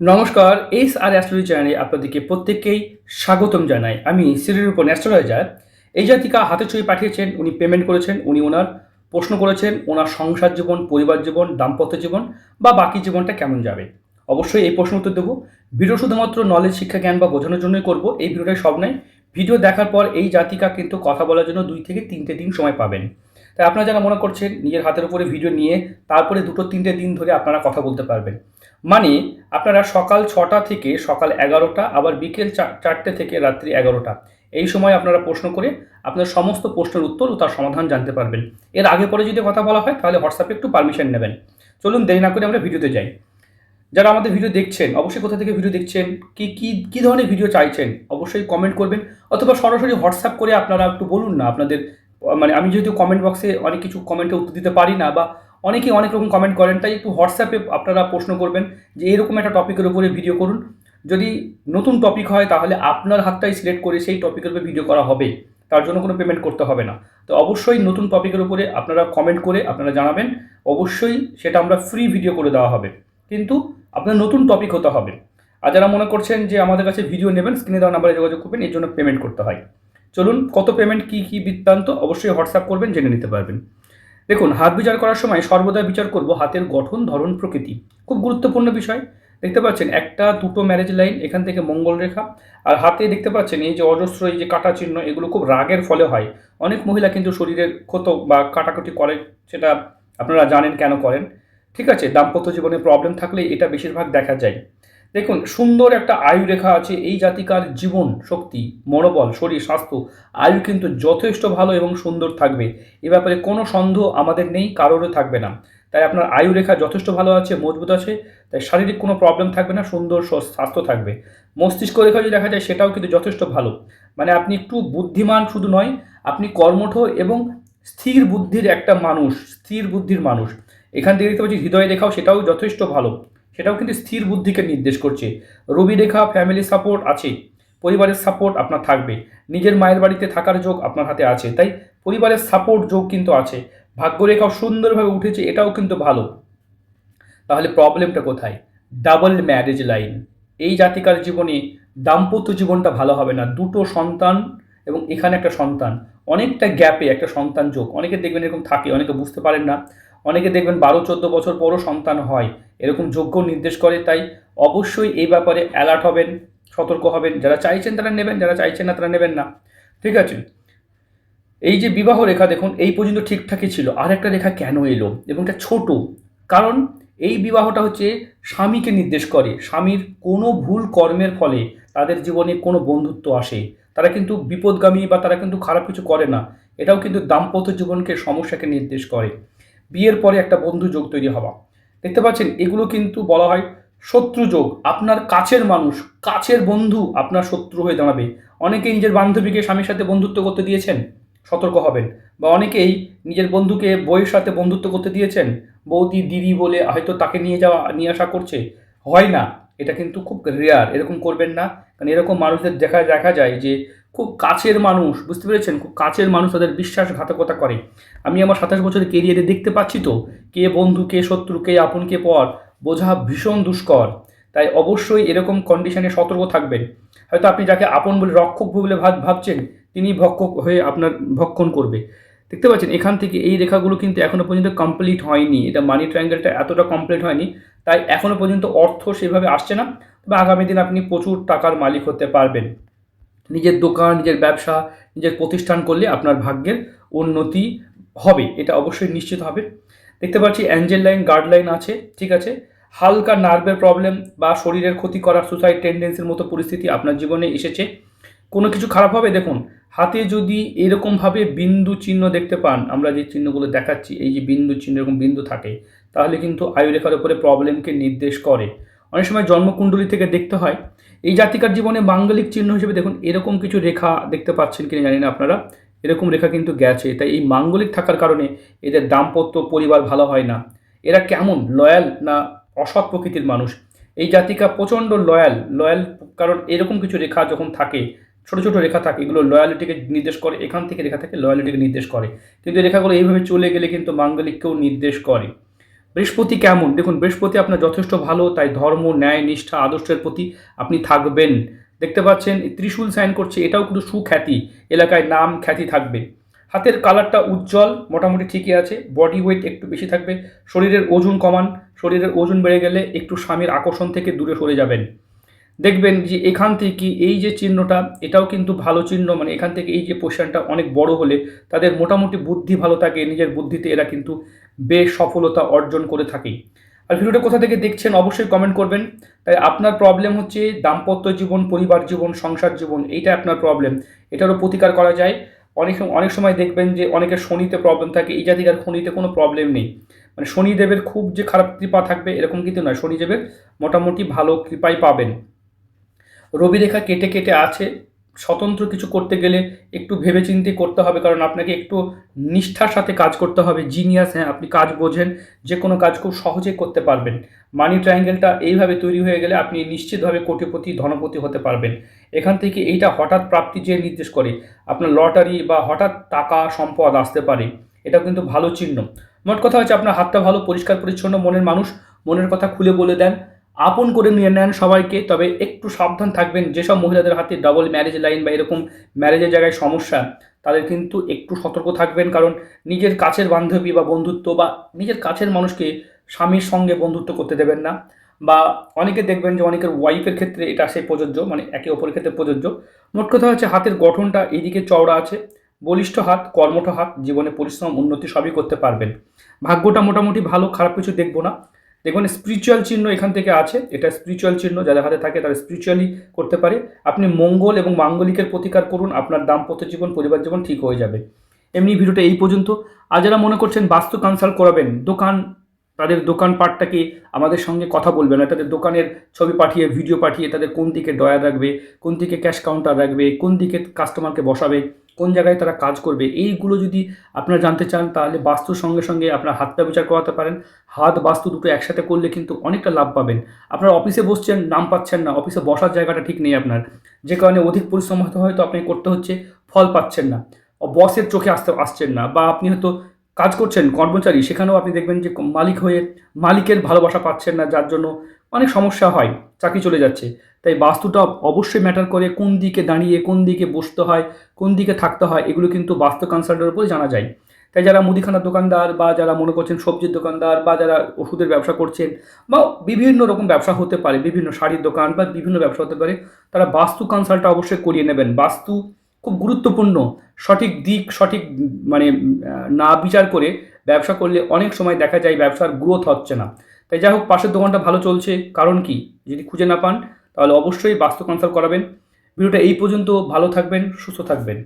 নমস্কার, এস আর অ্যাস্ট্রোলজি চ্যানেলে আপনাদেরকে প্রত্যেককেই স্বাগতম জানাই। আমি সিরির উপর অ্যাস্ট্রোলজার। এই জাতিকা হাতে ছবি পাঠিয়েছেন, উনি পেমেন্ট করেছেন, উনি ওনার প্রশ্ন করেছেন, ওনার সংসার জীবন, পরিবার জীবন, দাম্পত্য জীবন বা বাকি জীবনটা কেমন যাবে? অবশ্যই এই প্রশ্ন উত্তর দেবো। ভিডিও শুধুমাত্র নলেজ শিক্ষা, জ্ঞান বা বোঝানোর জন্যই করব, এই ভিডিওটাই সব নয়। ভিডিও দেখার পর এই জাতিকা কিন্তু কথা বলার জন্য দুই থেকে তিনটে দিন সময় পাবেন। তাই আপনারা যারা মনে করছেন নিজের হাতের উপরে ভিডিও নিয়ে তারপরে দুটো তিনটে দিন ধরে আপনারা কথা বলতে পারবেন। মানে আপনারা সকাল ছটা থেকে সকাল এগারোটা, আবার বিকেল চারটে থেকে রাত্রি এগারোটা, এই সময় আপনারা প্রশ্ন করে আপনার সমস্ত প্রশ্নের উত্তর ও তার সমাধান জানতে পারবেন। এর আগে পরে যদি কথা বলা হয়, তাহলে হোয়াটসঅ্যাপে একটু পারমিশন নেবেন। চলুন দেরি না করে আমরা ভিডিওতে যাই। যারা আমাদের ভিডিও দেখছেন, অবশ্যই কোথা থেকে ভিডিও দেখছেন, কি কি, কী ধরনের ভিডিও চাইছেন, অবশ্যই কমেন্ট করবেন, অথবা সরাসরি হোয়াটসঅ্যাপ করে আপনারা একটু বলুন না, আপনাদের মানে আমি যেহেতু কমেন্ট বক্সে অনেক কিছু কমেন্টে উত্তর দিতে পারি না বা অনেকেই অনেক রকম কমেন্ট করেন, তাই একটু হোয়াটসঅ্যাপে আপনারা প্রশ্ন করবেন যে এরকম একটা টপিকের উপরে ভিডিও করুন। যদি নতুন টপিক হয় তাহলে আপনার হাতটাই সিলেক্ট করে সেই টপিকের উপরে ভিডিও করা হবে। তার জন্য কোনো পেমেন্ট করতে হবে না। তো অবশ্যই নতুন টপিকের উপরে আপনারা কমেন্ট করে আপনারা জানাবেন। অবশ্যই সেটা আমরা ফ্রি ভিডিও করে দেওয়া হবে। কিন্তু আপনার নতুন টপিক হতে হবে। আর যারা মনে করছেন যে আমাদের কাছে ভিডিও নেবেন স্ক্রিনে দেওয়া নাম্বারে যোগাযোগ করবেন, এর জন্য পেমেন্ট করতে হয়। চলুন কত পেমেন্ট কি কি বৃত্তান্ত অবশ্যই হোয়াটসঅ্যাপ করবেন, জেনে নিতে পারবেন। দেখুন, হাত বিচার করার সময় সর্বদা বিচার করব হাতের গঠন, ধরন, প্রকৃতি। খুব গুরুত্বপূর্ণ বিষয়। দেখতে পাচ্ছেন, একটা, দুটো ম্যারেজ লাইন এখান থেকে মঙ্গল রেখা। আর হাতে দেখতে পাচ্ছেন, এই যে অজস্র, এই যে কাটা চিহ্ন, এগুলো খুব রাগের ফলে হয়। অনেক মহিলা কিন্তু শরীরের ক্ষত বা কাটাকুটি করে, সেটা আপনারা জানেন কেন করেন। ঠিক আছে, দাম্পত্য জীবনে প্রবলেম থাকলে এটা বেশিরভাগ দেখা যায়। দেখুন, সুন্দর একটা আয়ু রেখা আছে এই জাতিকার জীবন শক্তি, মনোবল, শরীর, স্বাস্থ্য। আয়ু কিন্তু যথেষ্ট ভালো এবং সুন্দর থাকবে। এ ব্যাপারে কোনো সন্দেহ আমাদের নেই, কারোরও থাকবে না। তাই আপনার আয়ু রেখা যথেষ্ট ভালো আছে, মজবুত আছে, তাই শারীরিক কোনো প্রবলেম থাকবে না, সুন্দর স্বাস্থ্য থাকবে। মস্তিষ্ক রেখা যদি দেখা যায়, সেটাও কিন্তু যথেষ্ট ভালো। মানে আপনি একটু বুদ্ধিমান শুধু নয়, আপনি কর্মঠ এবং স্থির বুদ্ধির একটা মানুষ, স্থির বুদ্ধির মানুষ। এখান থেকে দেখতে পাচ্ছি, হৃদয় রেখাও সেটাও যথেষ্ট ভালো। সেটাও কিন্তু স্থির বুদ্ধিকে নির্দেশ করছে। রবি রেখা ফ্যামিলি সাপোর্ট আছে। পরিবারের সাপোর্ট আপনার থাকবে। নিজের মায়ের বাড়িতে থাকার যোগ আপনার হাতে আছে। তাই পরিবারের সাপোর্ট যোগ কিন্তু আছে। ভাগ্যরেখাও সুন্দরভাবে উঠেছে, এটাও কিন্তু ভালো। তাহলে প্রবলেমটা কোথায়? ডাবল ম্যারেজ লাইন এই জাতিকার জীবনে দাম্পত্য জীবনটা ভালো হবে না। দুটো সন্তান এবং এখানে একটা সন্তান। অনেকটা গ্যাপে একটা সন্তান যোগ। অনেকে দেখবেন এরকম থাকে, অনেকে বুঝতে পারেন না। অনেকে দেখবেন বারো, চোদ্দ বছর পরও সন্তান হয়। এরকম যোগ্য নির্দেশ করে, তাই অবশ্যই এই ব্যাপারে অ্যালার্ট হবেন, সতর্ক হবেন। যারা চাইছেন তারা নেবেন, যারা চাইছেন না তারা নেবেন না। ঠিক আছে? এই যে বিবাহ রেখা দেখুন, এই পর্যন্ত ঠিকঠাকই ছিল। আর একটা রেখা কেন এলো? এবং এটা ছোট। কারণ এই বিবাহটা হচ্ছে স্বামীকে নির্দেশ করে। স্বামীর কোনো ভুল কর্মের ফলে তাদের জীবনে কোনো বন্ধুত্ব আসে। তারা কিন্তু বিপদগামী বা তারা কিন্তু খারাপ কিছু করে না। এটাও কিন্তু দাম্পত্য জীবনকে সমস্যাকে নির্দেশ করে। বিয়ের পরে একটা বন্ধু যোগ তৈরি হওয়া। দেখতে পাচ্ছেন, এগুলো কিন্তু বলা হয় শত্রু যোগ। আপনার কাছের মানুষ, কাছের বন্ধু আপনার শত্রু হয়ে দাঁড়াবে। অনেকেই নিজের বান্ধবীকে স্বামীর সাথে বন্ধুত্ব করতে দিয়েছেন, সতর্ক হবেন। বা অনেকেই নিজের বন্ধুকে বইয়ের সাথে বন্ধুত্ব করতে দিয়েছেন, বৌদি, দিদি বলে হয়তো তাকে নিয়ে যাওয়া, নিয়ে আসা করছে। হয় না, এটা কিন্তু খুব রেয়ার এরকম করবেন না। কারণ এরকম মানুষদের দেখা দেখা যায় যে খুব কাছের মানুষ, বুঝতে পেরেছেন? খুব কাছের মানুষ তাদের বিশ্বাসঘাতকতা করে। আমি আমার সাতাশ বছরের কেরিয়ারে দেখতে পাচ্ছি তো, কে বন্ধু, কে শত্রু, কে আপন, কে পর, বোঝা ভীষণ দুষ্কর। তাই অবশ্যই এরকম কন্ডিশনে সতর্ক থাকবেন। হয়তো আপনি যাকে আপন বলে, রক্ষক বলে ভাব, ভাবছেন, তিনি ভক্ষক হয়ে আপনার ভক্ষণ করবে। দেখতে পাচ্ছেন, এখান থেকে এই রেখাগুলো কিন্তু এখনও পর্যন্ত কমপ্লিট হয়নি। এটা মানি ট্রায়াঙ্গেলটা এতটা কমপ্লিট হয়নি। তাই এখনও পর্যন্ত অর্থ সেভাবে আসছে না। তবে আগামী দিন আপনি প্রচুর টাকার মালিক হতে পারবেন। নিজের দোকান, নিজের ব্যবসা, নিজের প্রতিষ্ঠান করলে আপনার ভাগ্যের উন্নতি হবে। এটা অবশ্যই নিশ্চিত হবে। দেখতে পাচ্ছি অ্যাঞ্জেল লাইন, গার্ড লাইন আছে, ঠিক আছে? হালকা নার্ভের প্রবলেম বা শরীরের ক্ষতি করার সুসাইড টেন্ডেন্সির মতো পরিস্থিতি আপনার জীবনে এসেছে। কোনো কিছু খারাপ হবে? দেখুন, হাতে যদি এরকমভাবে বিন্দু চিহ্ন দেখতে পান, আমরা যে চিহ্নগুলো দেখাচ্ছি, এই যে বিন্দু চিহ্ন, এরকম বিন্দু থাকে, তাহলে কিন্তু আয়ুরেখার উপরে প্রবলেমকে নির্দেশ করে। অনেক সময় জন্মকুণ্ডলী থেকে দেখতে হয় এই জাতিকার জীবনে মাঙ্গলিক চিহ্ন হিসেবে দেখুন, এরকম কিছু রেখা দেখতে পাচ্ছেন কিনা জানি না আপনারা। এরকম রেখা কিন্তু গেছে। তাই এই মাঙ্গলিক থাকার কারণে এদের দাম্পত্য পরিবার ভালো হয় না। এরা কেমন? লয়াল না অসৎ প্রকৃতির মানুষ? এই জাতিকা প্রচণ্ড লয়াল। লয়াল কারণ এরকম কিছু রেখা যখন থাকে, ছোট ছোট রেখা থাকে, এগুলো লয়ালিটিকে নির্দেশ করে, এখান থেকে রেখা থাকে লয়ালিটিকে নির্দেশ করে। কিন্তু এই রেখাগুলো এইভাবে চলে গেলে কিন্তু মাঙ্গলিককেও নির্দেশ করে। বৃহস্পতি কেমন? দেখুন, বৃহস্পতি আপনার যথেষ্ট ভালো, তাই ধর্ম, ন্যায়, নিষ্ঠা, আদর্শের প্রতি আপনি থাকবেন। দেখতে পাচ্ছেন ত্রিশূল সাইন করছে, এটাও কিন্তু সুখ্যাতি, এলাকায় নাম খ্যাতি থাকবে। হাতের কালারটা উজ্জ্বল, মোটামুটি ঠিকই আছে বডি ওয়েট একটু বেশি থাকবে, শরীরের ওজন কমান, শরীরের ওজন বেড়ে গেলে একটু স্বামীর আকর্ষণ থেকে দূরে সরে যাবেন। দেখবেন যে এখান থেকে এই যে চিহ্নটা, এটাও কিন্তু ভালো চিহ্ন মানে এখান থেকে এই যে পোশনটা অনেক বড় হলে তাদের মোটামুটি বুদ্ধি ভালো থাকে, নিজের বুদ্ধিতে এরা কিন্তু বেশ সফলতা অর্জন করে থাকে। আর ভিডিওটা কোথা থেকে দেখছেন অবশ্যই কমেন্ট করবেন। তাই আপনার প্রবলেম হচ্ছে দাম্পত্য জীবন, পরিবার জীবন, সংসার জীবন এইটা আপনার প্রবলেম এটারও প্রতিকার করা যায়। অনেক অনেক সময় দেখবেন যে অনেকের শনিতে প্রবলেম থাকে, এই জাতিকার শনিতে কোনো প্রবলেম নেই। মানে শনিদেবের খুব যে খারাপ কৃপা থাকবে এরকম কিন্তু নয়, শনিদেবের মোটামুটি ভালো কৃপাই পাবেন। রবি রেখা কেটে কেটে আছে স্বতন্ত্র কিছু করতে গেলে একটু ভেবেচিন্তে করতে হবে, কারণ আপনাকে একটু নিষ্ঠার সাথে কাজ করতে হবে। জিনিয়াস হ্যাঁ আপনি কাজ বোঝেন, যে কোনো কাজ খুব সহজেই করতে পারবেন। মানি ট্রায়াঙ্গেলটা এইভাবে তৈরি হয়ে গেলে আপনি নিশ্চিতভাবে কোটিপতি, ধনপতি হতে পারবেন। এখান থেকে এইটা হঠাৎ প্রাপ্তি যে নির্দেশ করে, আপনার লটারি বা হঠাৎ টাকা সম্পদ আসতে পারে এটা কিন্তু ভালো চিহ্ন। মোট কথা হচ্ছে আপনার হাতটা ভালো, পরিষ্কার, পরিচ্ছন্ন, মনের মানুষ, মনের কথা খুলে বলে দেন। আপন করে নিয়ে নেন সবাইকে, তবে একটু সাবধান থাকবেন। যেসব মহিলাদের হাতে ডাবল ম্যারেজ লাইন বা এরকম ম্যারেজের জায়গায় সমস্যা, তাদের কিন্তু একটু সতর্ক থাকবেন। কারণ নিজের কাছের বান্ধবী বা বন্ধুত্ব বা নিজের কাছের মানুষকে স্বামীর সঙ্গে বন্ধুত্ব করতে দেবেন না। বা অনেকে দেখবেন যে অনেকের ওয়াইফের ক্ষেত্রে এটা সে প্রযোজ্য মানে একে অপরের ক্ষেত্রে প্রযোজ্য। মোট কথা হচ্ছে হাতের গঠনটা এইদিকে চওড়া আছে। বলিষ্ঠ হাত, কর্মঠ হাত, জীবনে পরিশ্রম, উন্নতি সবই করতে পারবেন। ভাগ্যটা মোটামুটি ভালো, খারাপ কিছু দেখব না। দেখবেন স্পিরিচুয়াল চিহ্ন এখান থেকে আছে। এটা স্পিরিচুয়াল চিহ্ন, যাদের হাতে থাকে তারা স্পিরিচুয়ালি করতে পারে। আপনি মঙ্গল এবং মাঙ্গলিকের প্রতিকার করুন, আপনার দাম্পত্য জীবন, পরিবার জীবন ঠিক হয়ে যাবে। এমনি ভিডিওটা এই পর্যন্ত। আর যারা মনে করছেন বাস্তু কনসাল্ট করাবেন, দোকান, তাদের দোকানপাটটাকে আমাদের সঙ্গে কথা বলবে না, তাদের দোকানের ছবি পাঠিয়ে ভিডিও পাঠিয়ে তাদের কোন দিকে ডয়ার রাখবে, কোন দিকে ক্যাশ কাউন্টার রাখবে, কোন দিকে কাস্টমারকে বসাবে কোন জায়গায় তারা কাজ করবে, এইগুলো যদি আপনারা জানতে চান, তাহলে বাস্তুর সঙ্গে সঙ্গে আপনার হাতটা বিচার করাতে পারেন। হাত, বাস্তু দুটো একসাথে করলে কিন্তু অনেকটা লাভ পাবেন। আপনার অফিসে বসছেন, নাম পাচ্ছেন না, অফিসে বসার জায়গাটা ঠিক নেই আপনার। যে কারণে অধিক পরিশ্রম হতে হয়তো আপনি করতে হচ্ছে, ফল পাচ্ছেন না। বসের চোখে আসতে, আসছেন না, বা আপনি হয়তো কাজ করছেন, কর্মচারী, সেখানেও আপনি দেখবেন যে মালিক হয়ে মালিকের ভালোবাসা পাচ্ছেন না, যার জন্য অনেক সমস্যা হয়, চাকরি চলে যাচ্ছে। তাই বাস্তুটা অবশ্যই ম্যাটার করে কোন দিকে দাঁড়িয়ে, কোন দিকে বসতে হয়, কোন দিকে থাকতে হয়, এগুলো কিন্তু বাস্তু কনসাল্টের উপরে জানা যায়। তাই যারা মুদিখানার দোকানদার বা যারা মনে করছেন সবজির দোকানদার বা যারা ওষুধের ব্যবসা করছেন বা বিভিন্ন রকম ব্যবসা হতে পারে, বিভিন্ন শাড়ির দোকান বা বিভিন্ন ব্যবসা হতে পারে, তারা বাস্তু কনসাল্টটা অবশ্যই করিয়ে নেবেন। বাস্তু খুব গুরুত্বপূর্ণ, সঠিক দিক, সঠিক মানে না বিচার করে ব্যবসা করলে অনেক সময় দেখা যায় ব্যবসার গ্রোথ হচ্ছে না। তাই যাই হোক, পাশের দোকানটা ভালো চলছে। কারণ কি? যদি খুঁজে না পান, তাহলে অবশ্যই বাস্তু কনসাল্ট করাবেন। ভিডিওটা এই পর্যন্ত, ভালো থাকবেন, সুস্থ থাকবেন।